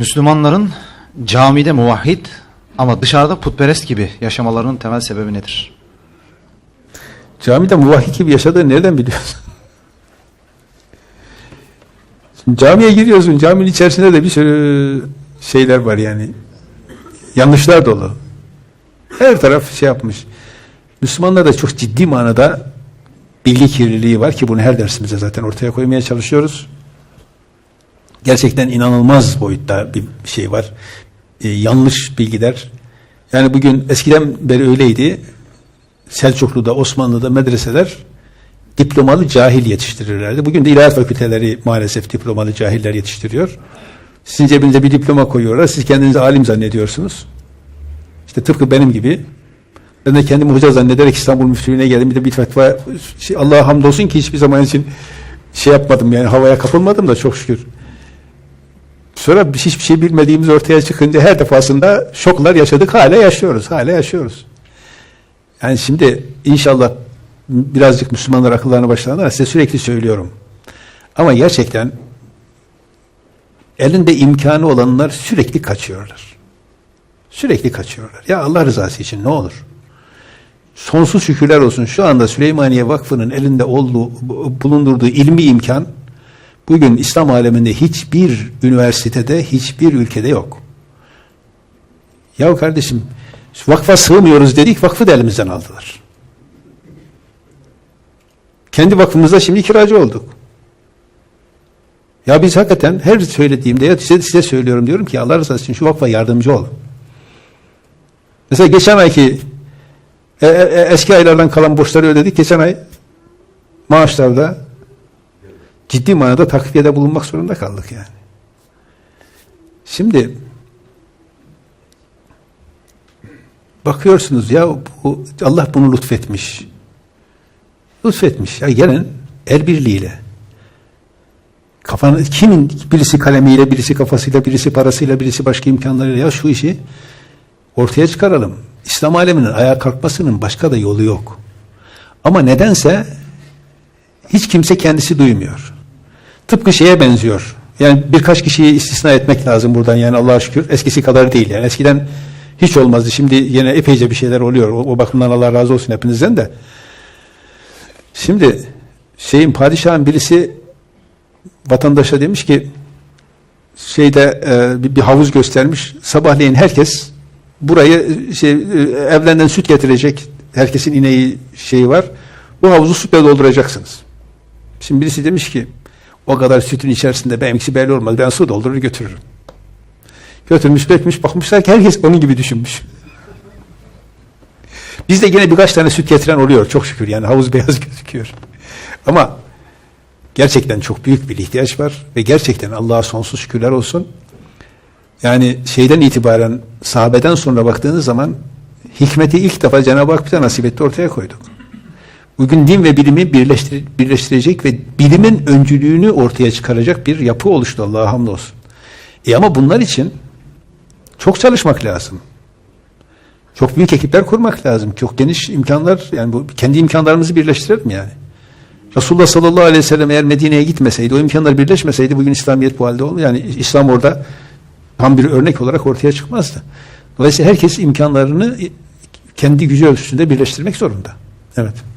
Müslümanların camide muvahhid ama dışarıda putperest gibi yaşamalarının temel sebebi nedir? Camide muvahhid gibi yaşadığını nereden biliyorsun? Camiye giriyorsun, caminin içerisinde de bir sürü şeyler var yani. Yanlışlar dolu. Her taraf şey yapmış. Müslümanlarda çok ciddi manada bilgi kirliliği var ki bunu her dersimizde zaten ortaya koymaya çalışıyoruz. Gerçekten inanılmaz boyutta bir şey var. Ee, yanlış bilgiler. Yani bugün eskiden beri öyleydi. Selçuklu'da, Osmanlı'da medreseler diplomalı cahil yetiştirirlerdi. Bugün de ilahiyat fakülteleri maalesef diplomalı cahiller yetiştiriyor. Sizin cebinize bir diploma koyuyorlar. Siz kendinizi alim zannediyorsunuz. İşte tıpkı benim gibi. Ben de kendimi hoca zannederek İstanbul Müftülüğü'ne geldim. Bir de bir fetva, şey, Allah'a hamdolsun ki hiçbir zaman için şey yapmadım yani havaya kapılmadım da çok şükür. Sonra hiçbir şey bilmediğimiz ortaya çıkınca her defasında şoklar yaşadık. Hala yaşıyoruz. Hala yaşıyoruz. Yani şimdi inşallah birazcık Müslümanlar akıllarına başlarlar. Size sürekli söylüyorum. Ama gerçekten elinde imkanı olanlar sürekli kaçıyorlar. Sürekli kaçıyorlar. Ya Allah rızası için ne olur? Sonsuz şükürler olsun. Şu anda Süleymaniye Vakfı'nın elinde olduğu, bulundurduğu ilmi imkan bugün İslam aleminde hiçbir üniversitede, hiçbir ülkede yok. Ya kardeşim vakfa sığmıyoruz dedik, vakfı da elimizden aldılar. Kendi vakfımızda şimdi kiracı olduk. Ya biz hakikaten her söylediğimde ya size, size söylüyorum diyorum ki Allah rızası için şu vakfa yardımcı olun. Mesela geçen ayki e, e, eski aylardan kalan borçları ödedik. Geçen ay maaşlarda ciddi manada takviyede bulunmak zorunda kaldık yani. Şimdi bakıyorsunuz ya bu, Allah bunu lütfetmiş. Lütfetmiş. Ya gelin el birliğiyle kafanı kimin birisi kalemiyle, birisi kafasıyla, birisi parasıyla, birisi başka imkanlarıyla ya şu işi ortaya çıkaralım. İslam aleminin ayağa kalkmasının başka da yolu yok. Ama nedense hiç kimse kendisi duymuyor. Tıpkı şeye benziyor. Yani birkaç kişiyi istisna etmek lazım buradan yani Allah'a şükür. Eskisi kadar değil yani. Eskiden hiç olmazdı. Şimdi yine epeyce bir şeyler oluyor. O, o bakımdan Allah razı olsun hepinizden de. Şimdi şeyin padişahın birisi vatandaşa demiş ki şeyde e, bir, bir havuz göstermiş. Sabahleyin herkes burayı şey, e, evlerinden süt getirecek. Herkesin ineği şeyi var. Bu havuzu sütle dolduracaksınız. Şimdi birisi demiş ki o kadar sütün içerisinde benimkisi belli olmaz. Ben su doldurur götürürüm. Götürmüş bekmiş bakmışlar ki herkes onun gibi düşünmüş. Bizde yine birkaç tane süt getiren oluyor çok şükür yani havuz beyaz gözüküyor. Ama gerçekten çok büyük bir ihtiyaç var ve gerçekten Allah'a sonsuz şükürler olsun. Yani şeyden itibaren sahabeden sonra baktığınız zaman hikmeti ilk defa Cenab-ı Hak bize nasip etti ortaya koyduk. Bugün din ve bilimi birleştir birleştirecek ve bilimin öncülüğünü ortaya çıkaracak bir yapı oluştu Allah'a hamdolsun. E ama bunlar için çok çalışmak lazım. Çok büyük ekipler kurmak lazım. Çok geniş imkanlar yani bu kendi imkanlarımızı birleştirelim yani. Resulullah sallallahu aleyhi ve sellem eğer Medine'ye gitmeseydi, o imkanlar birleşmeseydi bugün İslamiyet bu halde olmuyor. Yani İslam orada tam bir örnek olarak ortaya çıkmazdı. Dolayısıyla herkes imkanlarını kendi gücü ölçüsünde birleştirmek zorunda. Evet.